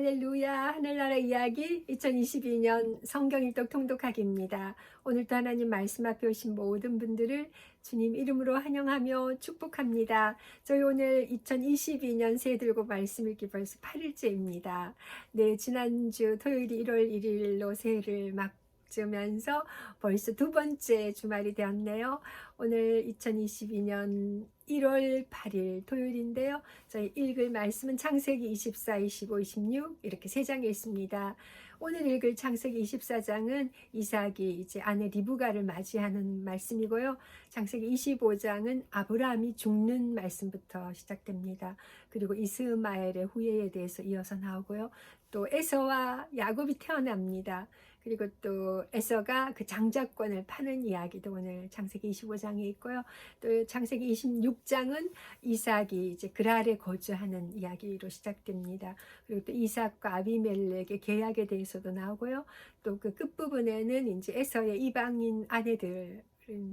할렐루야 하늘나라 이야기 2022년 성경일독 통독하기입니다. 오늘도 하나님 말씀 앞에 오신 모든 분들을 주님 이름으로 환영하며 축복합니다. 저희 오늘 2022년 새해 들고 말씀 읽기 벌써 8일째입니다. 네, 지난주 토요일이 1월 1일로 새해를 맞으면서 벌써 두 번째 주말이 되었네요. 오늘 2022년 1월 8일 토요일인데요. 저희 읽을 말씀은 창세기 24, 25, 26 이렇게 세 장에 있습니다. 오늘 읽을 창세기 24장은 이삭이 이제 아내 리브가를 맞이하는 말씀이고요. 창세기 25장은 아브라함이 죽는 말씀부터 시작됩니다. 그리고 이스마엘의 후예에 대해서 이어서 나오고요. 또 에서와 야곱이 태어납니다. 그리고 또 에서가 그 장자권을 파는 이야기도 오늘 창세기 25장에 있고요. 또 창세기 26장은 이삭이 이제 그랄에 거주하는 이야기로 시작됩니다. 그리고 또 이삭과 아비멜렉의 계약에 대해서도 나오고요. 또 그 끝부분에는 이제 에서의 이방인 아내들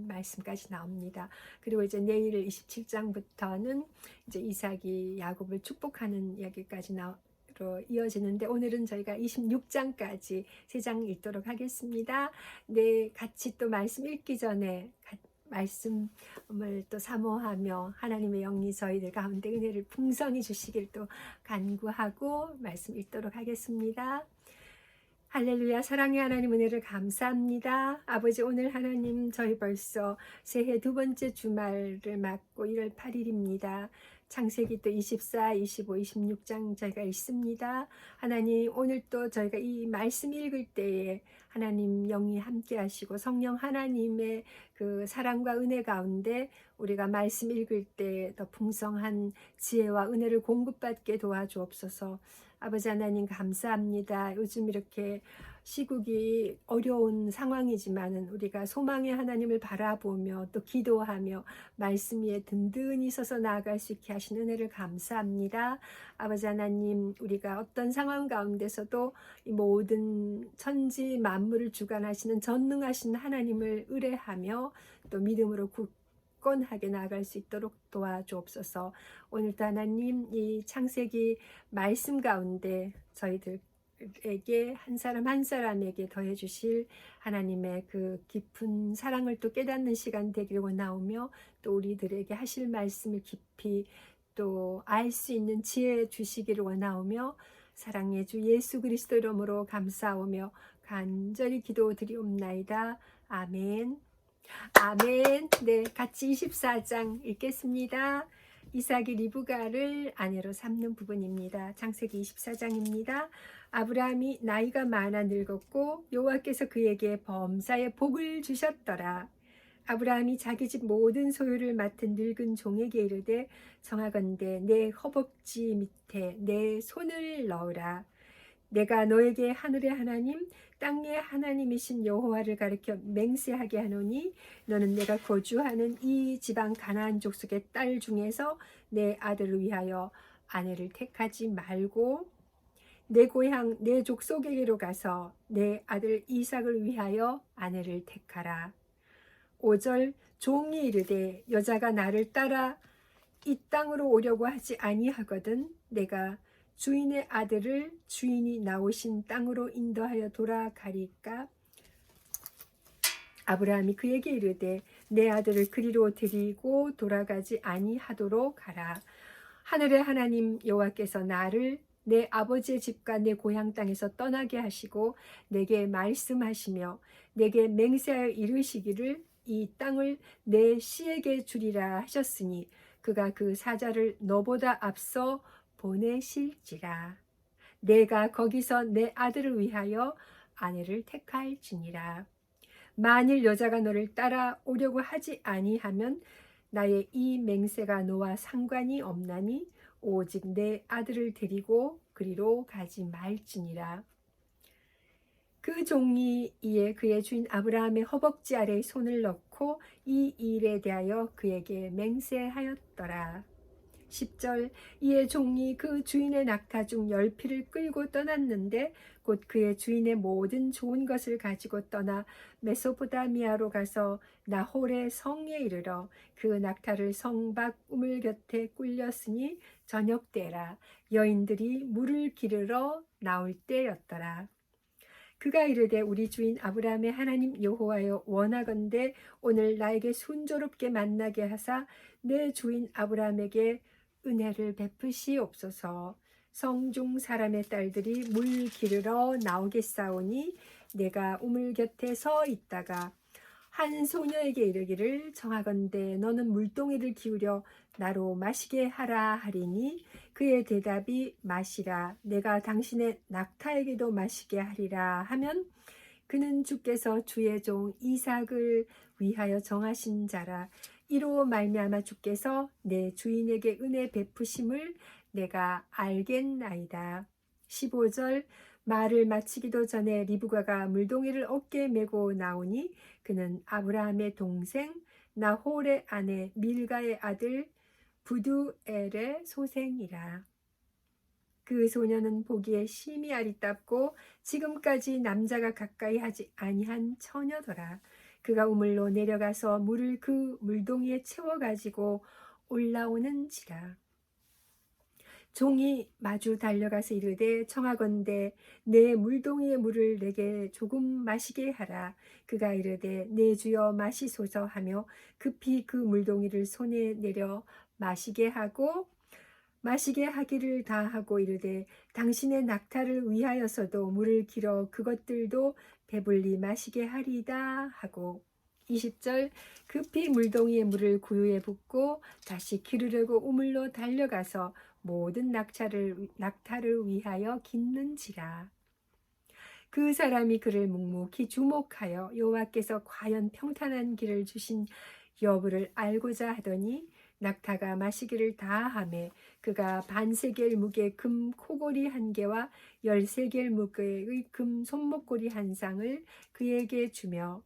말씀까지 나옵니다. 그리고 이제 내일 27장부터는 이제 이삭이 야곱을 축복하는 이야기까지 나, 로 이어지는데 오늘은 저희가 26장까지 세장 읽도록 하겠습니다. 네, 같이 또 말씀 읽기 전에 가- 말씀을 또 사모하며 하나님의 영이 저희들 가운데 은혜를 풍성히 주시길 또 간구하고 말씀 읽도록 하겠습니다. 할렐루야 사랑의 하나님 은혜를 감사합니다. 아버지 오늘 하나님 저희 벌써 새해 두 번째 주말을 맞고 1월 8일입니다. 창세기 또 24, 25, 26장 저희가 읽습니다. 하나님 오늘 또 저희가 이 말씀 읽을 때에 하나님 영이 함께 하시고 성령 하나님의 그 사랑과 은혜 가운데 우리가 말씀 읽을 때 더 풍성한 지혜와 은혜를 공급받게 도와주옵소서. 아버지 하나님 감사합니다. 요즘 이렇게 시국이 어려운 상황이지만은 우리가 소망의 하나님을 바라보며 또 기도하며 말씀 위에 든든히 서서 나아갈 수 있게 하신 은혜를 감사합니다. 아버지 하나님, 우리가 어떤 상황 가운데서도 이 모든 천지 만물을 주관하시는 전능하신 하나님을 의뢰하며 또 믿음으로 굳건하게 나아갈 수 있도록 도와주옵소서. 오늘도 하나님 이 창세기 말씀 가운데 저희들 에게 한 사람 한 사람에게 더해 주실 하나님의 그 깊은 사랑을 또 깨닫는 시간 되기를 원하오며 또 우리들에게 하실 말씀을 깊이 또 알 수 있는 지혜 주시기를 원하오며 사랑의 주 예수 그리스도 이름으로 감사하오며 간절히 기도드리옵나이다. 아멘. 아멘. 네, 같이 24장 읽겠습니다. 이삭이 리브가를 아내로 삼는 부분입니다. 창세기 24장입니다. 아브라함이 나이가 많아 늙었고 여호와께서 그에게 범사의 복을 주셨더라. 아브라함이 자기 집 모든 소유를 맡은 늙은 종에게 이르되 정하건대 내 허벅지 밑에 내 손을 넣으라. 내가 너에게 하늘의 하나님 땅의 하나님이신 여호와를 가리켜 맹세하게 하노니 너는 내가 거주하는 이 지방 가나안 족속의 딸 중에서 내 아들을 위하여 아내를 택하지 말고 내 고향 내 족속에게로 가서 내 아들 이삭을 위하여 아내를 택하라. 5절 종이 이르되 여자가 나를 따라 이 땅으로 오려고 하지 아니하거든 내가 주인의 아들을 주인이 나오신 땅으로 인도하여 돌아가리까? 아브라함이 그에게 이르되 내 아들을 그리로 데리고 돌아가지 아니하도록 하라. 하늘의 하나님 여호와께서 나를 내 아버지의 집과 내 고향 땅에서 떠나게 하시고 내게 말씀하시며 내게 맹세하여 이르시기를 이 땅을 내 씨에게 주리라 하셨으니 그가 그 사자를 너보다 앞서 보내실지라. 내가 거기서 내 아들을 위하여 아내를 택할지니라. 만일 여자가 너를 따라 오려고 하지 아니하면 나의 이 맹세가 너와 상관이 없나니 오직 내 아들을 데리고 그리로 가지 말지니라. 그 종이 이에 그의 주인 아브라함의 허벅지 아래에 손을 넣고 이 일에 대하여 그에게 맹세하였더라. 10절 이에 종이 그 주인의 낙타 중 열피를 끌고 떠났는데 곧 그의 주인의 모든 좋은 것을 가지고 떠나 메소포다미아로 가서 나홀의 성에 이르러 그 낙타를 성 밖 우물 곁에 꿀렸으니 저녁 때라 여인들이 물을 기르러 나올 때였더라. 그가 이르되 우리 주인 아브라함의 하나님 여호와여 원하건대 오늘 나에게 순조롭게 만나게 하사 내 주인 아브라함에게 은혜를 베푸시옵소서. 성중 사람의 딸들이 물 기르러 나오겠사오니 내가 우물 곁에 서 있다가 한 소녀에게 이르기를 정하건대 너는 물동이를 기울여 나로 마시게 하라 하리니 그의 대답이 마시라 내가 당신의 낙타에게도 마시게 하리라 하면 그는 주께서 주의 종 이삭을 위하여 정하신 자라 이로 말미암아 주께서 내 주인에게 은혜 베푸심을 내가 알겠나이다. 15절 말을 마치기도 전에 리브가가 물동이를 어깨에 메고 나오니 그는 아브라함의 동생 나홀의 아내 밀가의 아들 부두엘의 소생이라. 그 소녀는 보기에 심히 아리답고 지금까지 남자가 가까이 하지 아니한 처녀더라. 그가 우물로 내려가서 물을 그 물동이에 채워 가지고 올라오는지라. 종이 마주 달려가서 이르되 청하건대 내 물동이의 물을 내게 조금 마시게 하라. 그가 이르되 내 주여 마시소서 하며 급히 그 물동이를 손에 내려 마시게 하고 마시게 하기를 다하고 이르되 당신의 낙타를 위하여서도 물을 길어 그것들도 배불리 마시게 하리다 하고 20절 급히 물동이의 물을 구유에 붓고 다시 기르려고 우물로 달려가서 모든 낙차를, 낙타를 위하여 깃는지라. 그 사람이 그를 묵묵히 주목하여 여호와께서 과연 평탄한 길을 주신 여부를 알고자 하더니 낙타가 마시기를 다함에 그가 반세겔 무게 금 코골이 한 개와 열세겔 무게의 금 손목고리 한 쌍을 그에게 주며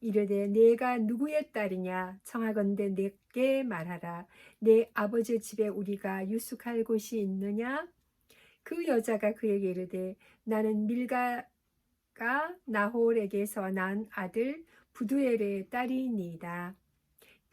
이르되 내가 누구의 딸이냐? 청하건대 내게 말하라. 내 아버지 집에 우리가 유숙할 곳이 있느냐? 그 여자가 그에게 이르되 나는 밀가가 나홀에게서 난 아들 부두엘의 딸이니이다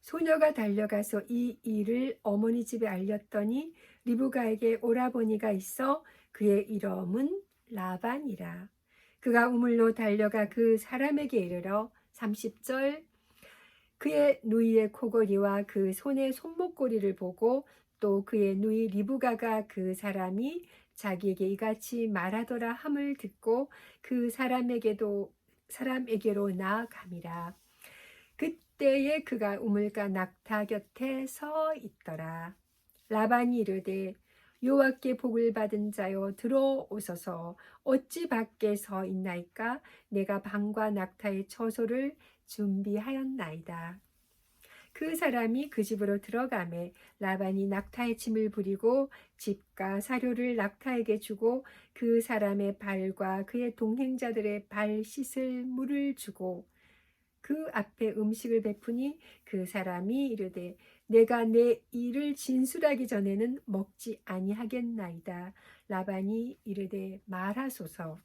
소녀가 달려가서 이 일을 어머니 집에 알렸더니 리브가에게 오라버니가 있어 그의 이름은 라반이라. 그가 우물로 달려가 그 사람에게 이르러 30절 그의 누이의 코골이와 그 손의 손목고리를 보고 또 그의 누이 리브가가 그 사람이 자기에게 이같이 말하더라 함을 듣고 그 사람에게도 사람에게로 나아감이라. 그때에 그가 우물가 낙타 곁에 서 있더라. 라반이 이르되 여호와께 복을 받은 자여 들어오소서 어찌 밖에 서 있나이까 내가 방과 낙타의 처소를 준비하였나이다. 그 사람이 그 집으로 들어가매 라반이 낙타의 침을 부리고 집과 사료를 낙타에게 주고 그 사람의 발과 그의 동행자들의 발 씻을 물을 주고 그 앞에 음식을 베푸니 그 사람이 이르되 내가 내 일을 진술하기 전에는 먹지 아니하겠나이다. 라반이 이르되 말하소서.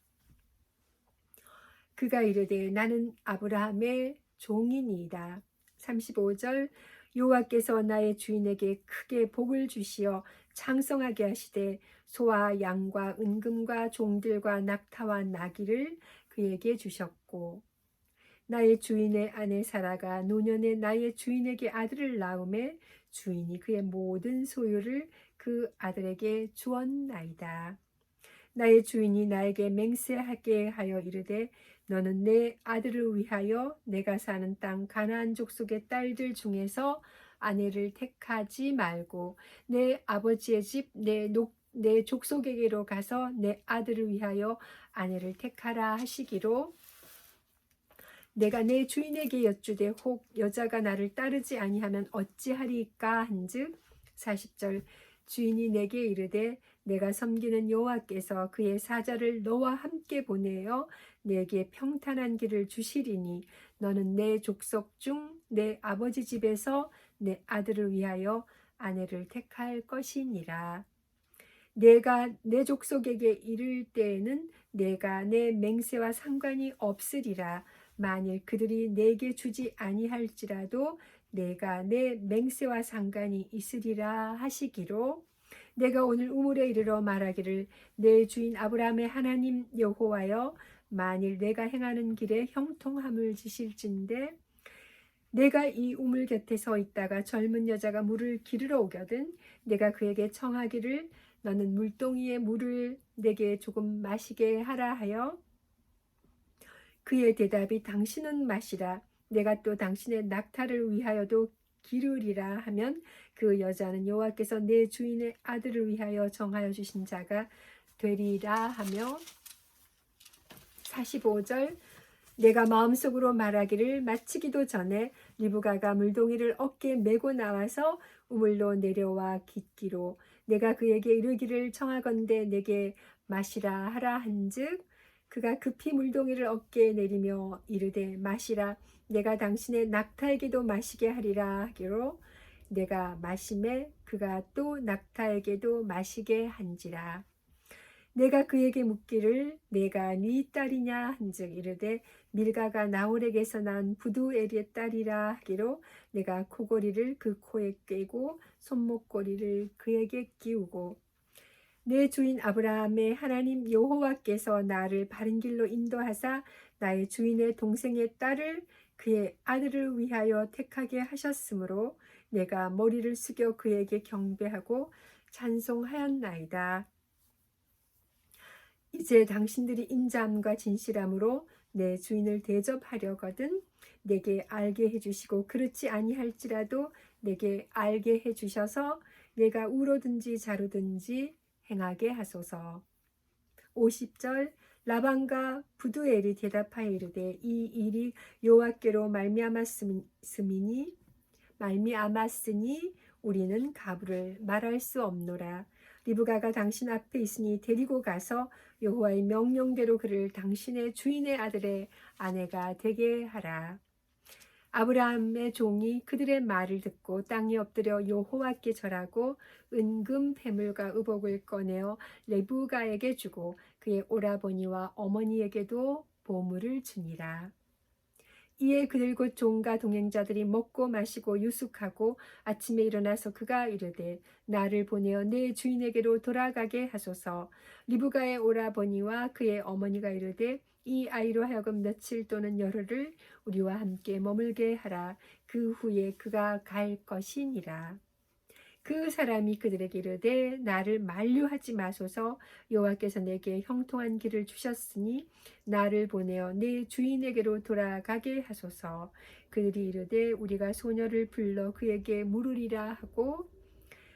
그가 이르되 나는 아브라함의 종이니이다. 35절 여호와께서 나의 주인에게 크게 복을 주시어 창성하게 하시되 소와 양과 은금과 종들과 낙타와 나귀를 그에게 주셨고 나의 주인의 아내 사라가 노년에 나의 주인에게 아들을 낳음에 주인이 그의 모든 소유를 그 아들에게 주었나이다. 나의 주인이 나에게 맹세하게 하여 이르되 너는 내 아들을 위하여 내가 사는 땅 가나안 족속의 딸들 중에서 아내를 택하지 말고 내 아버지의 집내 내 족속에게로 가서 내 아들을 위하여 아내를 택하라 하시기로 내가 내 주인에게 여쭈되 혹 여자가 나를 따르지 아니하면 어찌하리까 한즉 40절 주인이 내게 이르되 내가 섬기는 여호와께서 그의 사자를 너와 함께 보내어 내게 평탄한 길을 주시리니 너는 내 족속 중 내 아버지 집에서 내 아들을 위하여 아내를 택할 것이니라. 내가 내 족속에게 이를 때에는 내가 내 맹세와 상관이 없으리라. 만일 그들이 내게 주지 아니할지라도 내가 내 맹세와 상관이 있으리라 하시기로 내가 오늘 우물에 이르러 말하기를 내 주인 아브라함의 하나님 여호와여 만일 내가 행하는 길에 형통함을 지실진데 내가 이 우물 곁에 서 있다가 젊은 여자가 물을 기르러 오거든 내가 그에게 청하기를 너는 물동이의 물을 내게 조금 마시게 하라 하여 그의 대답이 당신은 마시라. 내가 또 당신의 낙타를 위하여도 기르리라 하면 그 여자는 여호와께서 내 주인의 아들을 위하여 정하여 주신 자가 되리라 하며 45절 내가 마음속으로 말하기를 마치기도 전에 리브가가 물동이를 어깨에 메고 나와서 우물로 내려와 깃기로 내가 그에게 이르기를 청하건대 내게 마시라 하라 한즉 그가 급히 물동이를 어깨에 내리며 이르되 마시라. 내가 당신의 낙타에게도 마시게 하리라. 하기로 내가 마심에 그가 또 낙타에게도 마시게 한지라. 내가 그에게 묻기를 내가 네 딸이냐 한즉 이르되 밀가가 나홀에게서 난 부두엘의 딸이라. 하기로 내가 코골이를 그 코에 꿰고 손목고리를 그에게 끼우고 내 주인 아브라함의 하나님 여호와께서 나를 바른 길로 인도하사 나의 주인의 동생의 딸을 그의 아들을 위하여 택하게 하셨으므로 내가 머리를 숙여 그에게 경배하고 찬송하였나이다. 이제 당신들이 인자함과 진실함으로 내 주인을 대접하려거든 내게 알게 해주시고 그렇지 아니할지라도 내게 알게 해주셔서 내가 우로든지 자로든지 행하게 하소서. 50절 라반과 부두엘이 대답하여 이르되 이 일이 여호와께로 말미암았음이니 말미암았으니 우리는 가부를 말할 수 없노라. 리브가가 당신 앞에 있으니 데리고 가서 여호와의 명령대로 그를 당신의 주인의 아들의 아내가 되게 하라. 아브라함의 종이 그들의 말을 듣고 땅에 엎드려 여호와께 절하고 은금 패물과 의복을 꺼내어 레브가에게 주고 그의 오라버니와 어머니에게도 보물을 주니라. 이에 그들 곧 종과 동행자들이 먹고 마시고 유숙하고 아침에 일어나서 그가 이르되 나를 보내어 내 주인에게로 돌아가게 하소서 리브가의 오라버니와 그의 어머니가 이르되 이 아이로 하여금 며칠 또는 열흘을 우리와 함께 머물게 하라. 그 후에 그가 갈 것이니라. 그 사람이 그들에게 이르되 나를 만류하지 마소서. 여호와께서 내게 형통한 길을 주셨으니 나를 보내어 내 주인에게로 돌아가게 하소서. 그들이 이르되 우리가 소녀를 불러 그에게 물으리라 하고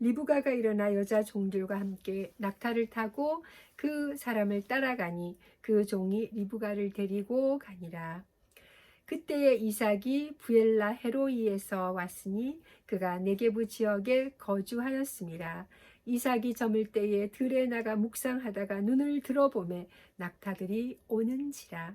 리브가가 일어나 여자 종들과 함께 낙타를 타고 그 사람을 따라가니 그 종이 리브가를 데리고 가니라 그때에 이삭이 부엘라 헤로이에서 왔으니 그가 네게부 지역에 거주하였습니다. 이삭이 저물 때에 들에 나가 묵상하다가 눈을 들어보매 낙타들이 오는지라.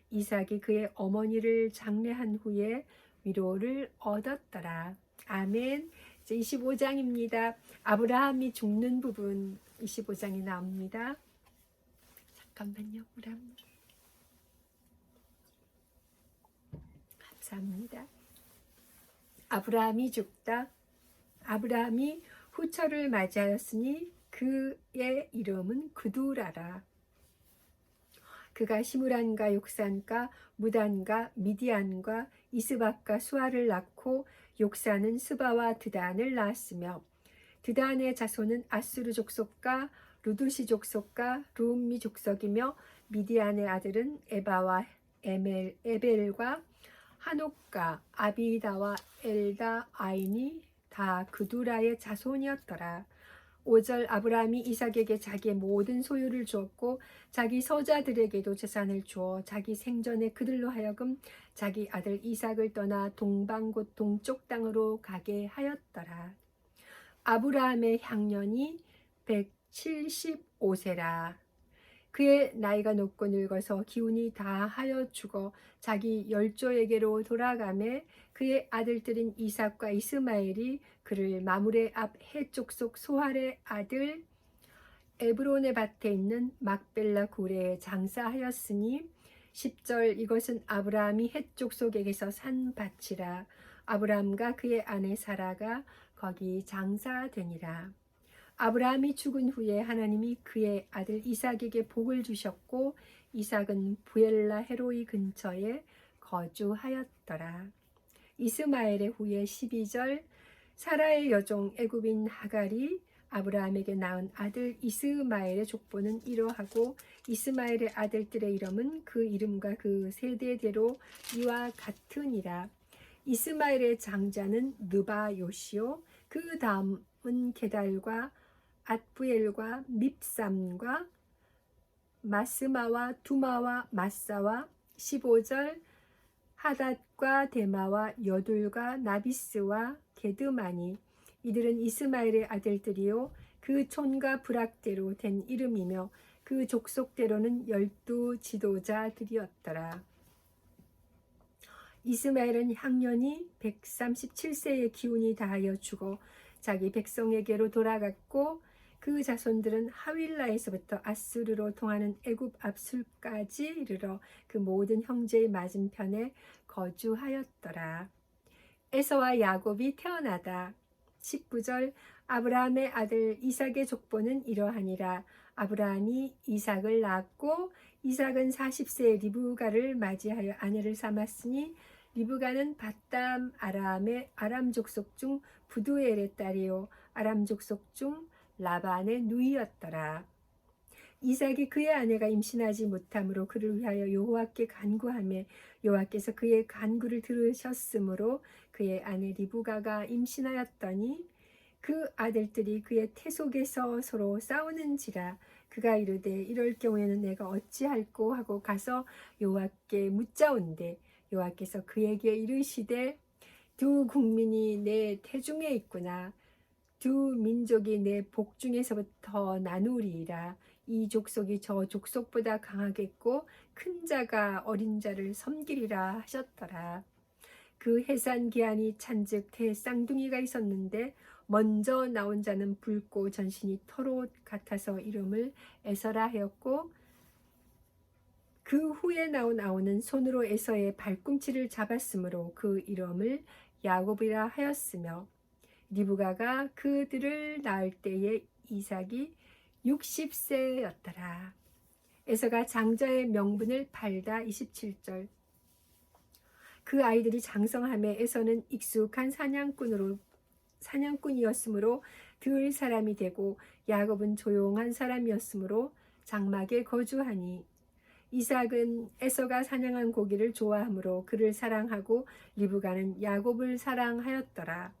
이삭이 그의 어머니를 장례한 후에 위로를 얻었더라. 아멘. 이제 25장입니다. 아브라함이 죽는 부분 25장이 나옵니다. 잠깐만요. 한번. 감사합니다. 아브라함이 죽다. 아브라함이 후처를 맞이하였으니 그의 이름은 그두라라. 그가 시므란과 욕산과 무단과 미디안과 이스박과 수아를 낳고 욕산은 스바와 드단을 낳았으며 드단의 자손은 아수르 족속과 루두시 족속과 루음미 족속이며 미디안의 아들은 에바와 에멜, 에벨과 한옥과 아비다와 엘다 아인이 다 그두라의 자손이었더라. 5절 아브라함이 이삭에게 자기의 모든 소유를 주었고 자기 서자들에게도 재산을 주어 자기 생전에 그들로 하여금 자기 아들 이삭을 떠나 동방 곧 동쪽 땅으로 가게 하였더라. 아브라함의 향년이 175세라. 그의 나이가 높고 늙어서 기운이 다하여 죽어 자기 열조에게로 돌아가매 그의 아들들인 이삭과 이스마엘이 그를 마물의 앞 해족속 소할의 아들 에브론의 밭에 있는 막벨라 구레에 장사하였으니 10절 이것은 아브라함이 해족속에게서 산 밭이라. 아브라함과 그의 아내 사라가 거기 장사되니라 아브라함이 죽은 후에 하나님이 그의 아들 이삭에게 복을 주셨고 이삭은 부엘라 헤로이 근처에 거주하였더라. 이스마엘의 후에 12절 사라의 여종 애굽인 하갈이 아브라함에게 낳은 아들 이스마엘의 족보는 이러하고 이스마엘의 아들들의 이름은 그 이름과 그 세대대로 이와 같으니라. 이스마엘의 장자는 느바 요시오 그 다음은 게달과 앗부엘과 밉삼과 마스마와 두마와 마사와 15절 하닷과 데마와 여둘과 나비스와 게드마니 이들은 이스마엘의 아들들이요 그 촌과 부락대로 된 이름이며 그 족속대로는 열두 지도자들이었더라. 이스마엘은 향년이 137세의 기운이 다하여 죽어 자기 백성에게로 돌아갔고 그 자손들은 하윌라에서부터 아수르로 통하는 애굽 압술까지 이르러 그 모든 형제의 맞은편에 거주하였더라. 에서와 야곱이 태어나다. 19절 아브라함의 아들 이삭의 족보는 이러하니라. 아브라함이 이삭을 낳았고 이삭은 40세에 리브가를 맞이하여 아내를 삼았으니 리브가는 바담 아람의 아람 족속 중 부두엘의 딸이요 아람 족속 중 라반의 누이였더라. 이삭이 그의 아내가 임신하지 못함으로 그를 위하여 여호와께 간구하며 여호와께서 그의 간구를 들으셨으므로 그의 아내 리브가가 임신하였더니 그 아들들이 그의 태속에서 서로 싸우는지라 그가 이르되 이럴 경우에는 내가 어찌할꼬 하고 가서 여호와께 묻자온대 여호와께서 그에게 이르시되 두 국민이 내 태중에 있구나 두 민족이 내 복중에서부터 나누리이라 이 족속이 저 족속보다 강하겠고 큰 자가 어린 자를 섬기리라 하셨더라. 그 해산 기한이 찬즉 대쌍둥이가 있었는데 먼저 나온 자는 붉고 전신이 털옷 같아서 이름을 에서라 하였고 그 후에 나온 아우는 손으로 에서의 발꿈치를 잡았으므로 그 이름을 야곱이라 하였으며 리브가가 그들을 낳을 때에 이삭이 60세였더라. 에서가 장자의 명분을 팔다 27절 그 아이들이 장성함에 에서는 익숙한 사냥꾼으로 사냥꾼이었으므로 들 사람이 되고 야곱은 조용한 사람이었으므로 장막에 거주하니 이삭은 에서가 사냥한 고기를 좋아하므로 그를 사랑하고 리브가는 야곱을 사랑하였더라.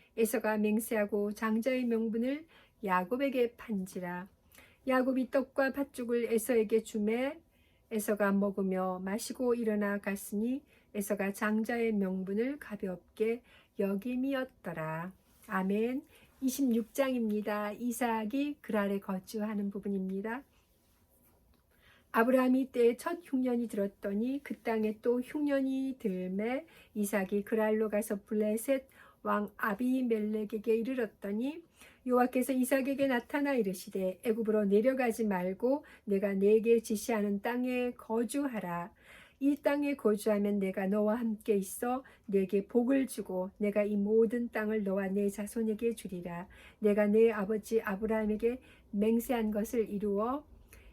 에서가 맹세하고 장자의 명분을 야곱에게 판지라 야곱이 떡과 팥죽을 에서에게 주매 에서가 먹으며 마시고 일어나 갔으니 에서가 장자의 명분을 가볍게 여김이었더라. 아멘. 26장입니다. 이삭이 그랄에 거주하는 부분입니다. 아브라함이 때에 첫 흉년이 들었더니 그 땅에 또 흉년이 들매 이삭이 그랄로 가서 블레셋 왕 아비멜렉에게 이르렀더니 여호와께서 이삭에게 나타나 이르시되 애굽으로 내려가지 말고 내가 내게 지시하는 땅에 거주하라. 이 땅에 거주하면 내가 너와 함께 있어 내게 복을 주고 내가 이 모든 땅을 너와 내 자손에게 주리라. 내가 내 아버지 아브라함에게 맹세한 것을 이루어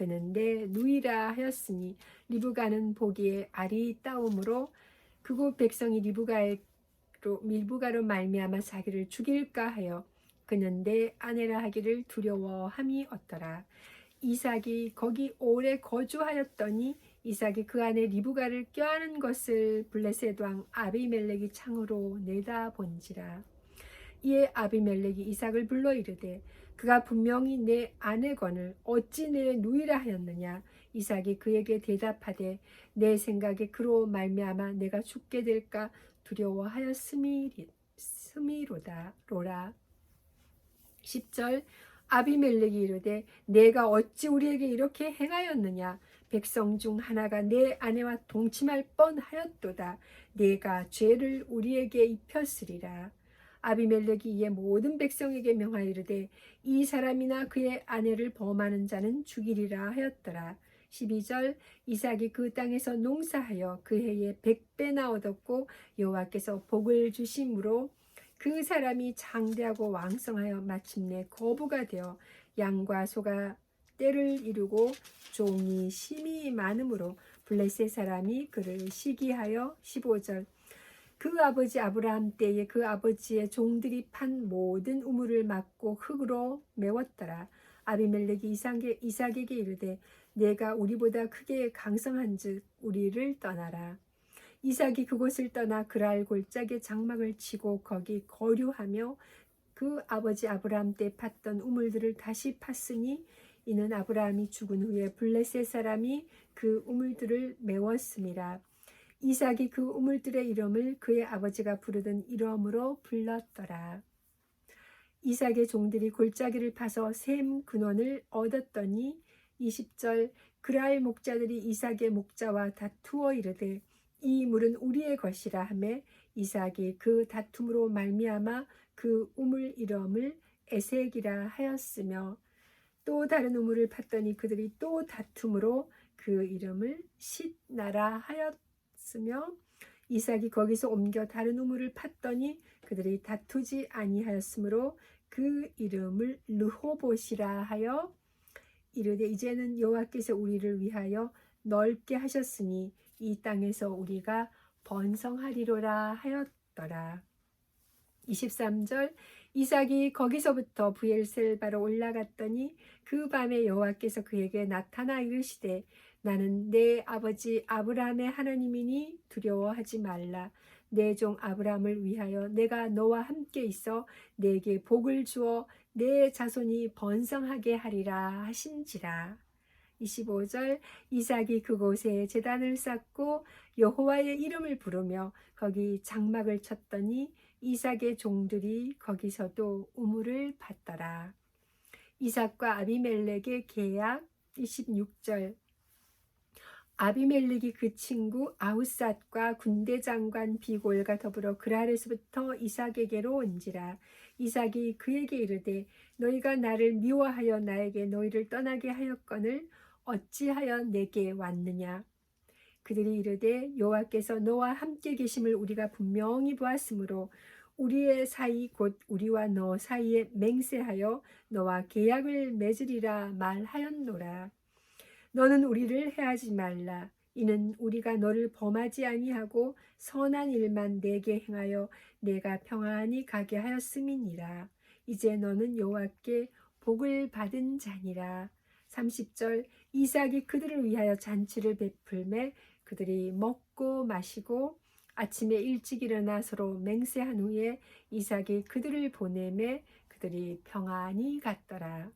그는 내 누이라 하였으니 리브가는 보기에 알이 따옴으로 그곳 백성이 리브가로 밀부가로 말미암아 자기를 죽일까 하여 그는 내 아내라 하기를 두려워함이 없더라. 이삭이 거기 오래 거주하였더니 이삭이 그 안에 리브가를 껴안은 것을 블레셋 왕 아비멜렉이 창으로 내다본지라. 이에 아비멜렉이 이삭을 불러 이르되 그가 분명히 내 아내건을 어찌 내 누이라 하였느냐? 이삭이 그에게 대답하되 내 생각에 그로 말미암아 내가 죽게 될까 두려워하였음이로다 로라. 10절 아비멜렉이 이르되 내가 어찌 우리에게 이렇게 행하였느냐? 백성 중 하나가 내 아내와 동침할 뻔하였도다. 내가 죄를 우리에게 입혔으리라 아비멜렉이 이에 모든 백성에게 명하여 이르되 이 사람이나 그의 아내를 범하는 자는 죽이리라 하였더라. 12절 이삭이 그 땅에서 농사하여 그 해에 백배나 얻었고 여호와께서 복을 주심으로 그 사람이 장대하고 왕성하여 마침내 거부가 되어 양과 소가 때를 이루고 종이 심이 많으므로 블레셋 사람이 그를 시기하여 15절 그 아버지 아브라함 때에 그 아버지의 종들이 판 모든 우물을 막고 흙으로 메웠더라. 아비멜렉이 이삭에, 이삭에게 이르되 내가 우리보다 크게 강성한즉 우리를 떠나라. 이삭이 그곳을 떠나 그랄 골짜기에 장막을 치고 거기 거류하며 그 아버지 아브라함 때 팠던 우물들을 다시 팠으니 이는 아브라함이 죽은 후에 블레셋 사람이 그 우물들을 메웠음이라. 이삭이 그 우물들의 이름을 그의 아버지가 부르던 이름으로 불렀더라. 이삭의 종들이 골짜기를 파서 샘 근원을 얻었더니 20절 그랄 목자들이 이삭의 목자와 다투어 이르되 이 물은 우리의 것이라 하매 이삭이 그 다툼으로 말미암아 그 우물 이름을 에색이라 하였으며 또 다른 우물을 팠더니 그들이 또 다툼으로 그 이름을 싯나라 하였 쓰며 이삭이 거기서 옮겨 다른 우물을 팠더니 그들이 다투지 아니하였으므로 그 이름을 르호봇이라 하여 이르되 이제는 여호와께서 우리를 위하여 넓게 하셨으니 이 땅에서 우리가 번성하리로라 하였더라. 23절 이삭이 거기서부터 부엘셀바로 올라갔더니 그 밤에 여호와께서 그에게 나타나 이르시되 나는 내 아버지 아브라함의 하나님이니 두려워하지 말라. 내 종 아브라함을 위하여 내가 너와 함께 있어 내게 복을 주어 내 자손이 번성하게 하리라 하신지라. 25절 이삭이 그곳에 제단을 쌓고 여호와의 이름을 부르며 거기 장막을 쳤더니 이삭의 종들이 거기서도 우물을 받더라. 이삭과 아비멜렉의 계약 26절 아비멜렉이 그 친구 아우삿과 군대 장관 비골과 더불어 그랄에서부터 이삭에게로 온지라. 이삭이 그에게 이르되 너희가 나를 미워하여 나에게 너희를 떠나게 하였거늘 어찌하여 내게 왔느냐? 그들이 이르되 여호와께서 너와 함께 계심을 우리가 분명히 보았으므로 우리의 사이 곧 우리와 너 사이에 맹세하여 너와 계약을 맺으리라 말하였노라 너는 우리를 해하지 말라. 이는 우리가 너를 범하지 아니하고 선한 일만 내게 행하여 내가 평안히 가게 하였음이니라. 이제 너는 여호와께 복을 받은 자니라. 30절 이삭이 그들을 위하여 잔치를 베풀매 그들이 먹고 마시고 아침에 일찍 일어나 서로 맹세한 후에 이삭이 그들을 보내매 그들이 평안히 갔더라.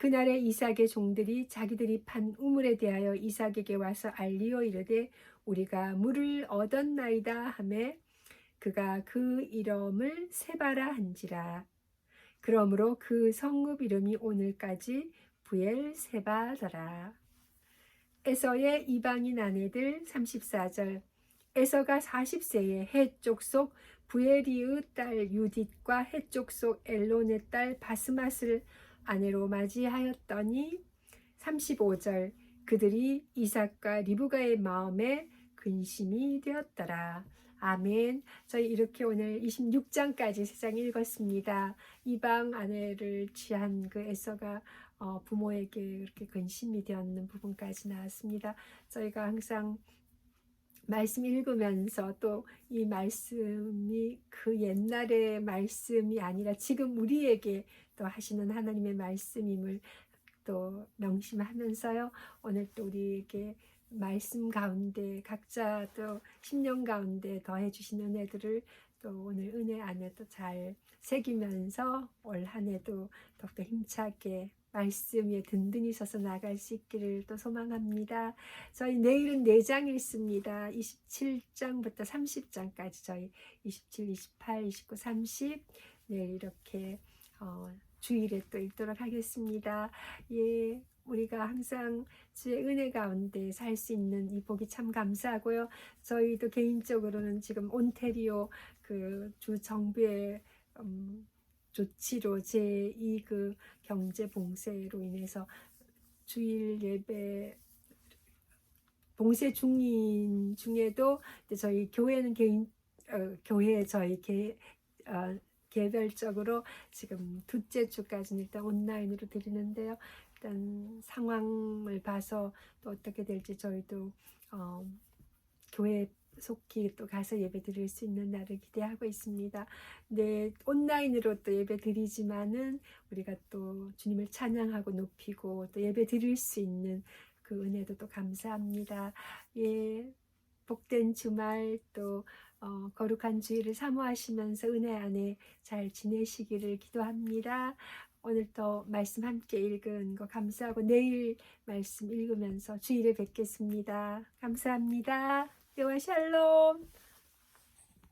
그날에 이삭의 종들이 자기들이 판 우물에 대하여 이삭에게 와서 알리어 이르되 우리가 물을 얻었나이다 하매 그가 그 이름을 세바라 한지라. 그러므로 그 성읍 이름이 오늘까지 부엘 세바더라. 에서의 이방인 아내들 34절 에서가 40세에 해쪽 속 부에리의 딸 유딧과 해쪽 속 엘론의 딸 바스맛을 아내로 맞이하였더니 35절 그들이 이삭과 리브가의 마음에 근심이 되었더라. 아멘. 저희 이렇게 오늘 26장까지 세장 읽었습니다. 이방 아내를 취한 그 에서가 어, 부모에게 그렇게 근심이 되었는 부분까지 나왔습니다. 저희가 항상 말씀 읽으면서 또 이 말씀이 그 옛날의 말씀이 아니라 지금 우리에게 또 하시는 하나님의 말씀임을 또 명심하면서요. 오늘 또 우리에게 말씀 가운데 각자 또 10년 가운데 더해 주신 은혜들을 또 오늘 은혜 안에 또 잘 새기면서 올 한 해도 더욱더 힘차게 말씀 위에 든든히 서서 나갈 수 있기를 또 소망합니다. 저희 내일은 4장 읽습니다. 27장부터 30장까지 저희 27, 28, 29, 30 내일 이렇게 어, 주일에 또 읽도록 하겠습니다. 예, 우리가 항상 주의 은혜 가운데 살 수 있는 이 복이 참 감사하고요. 저희도 개인적으로는 지금 온테리오 그 주 정부의 음, 조치로 제이그 경제 봉쇄로 인해서 주일 예배 봉쇄 중인 중에도 저희 교회는 개인 어, 교회 저희 개 어, 개별적으로 지금 둘째 주까지는 일단 온라인으로 드리는데요. 일단 상황을 봐서 또 어떻게 될지 저희도 어, 교회 속히 또 가서 예배 드릴 수 있는 날을 기대하고 있습니다. 네, 온라인으로 또 예배 드리지만은 우리가 또 주님을 찬양하고 높이고 또 예배 드릴 수 있는 그 은혜도 또 감사합니다. 예, 복된 주말 또 어, 거룩한 주일을 사모하시면서 은혜 안에 잘 지내시기를 기도합니다. 오늘도 말씀 함께 읽은 거 감사하고 내일 말씀 읽으면서 주일에 뵙겠습니다. 감사합니다. 여호와 샬롬.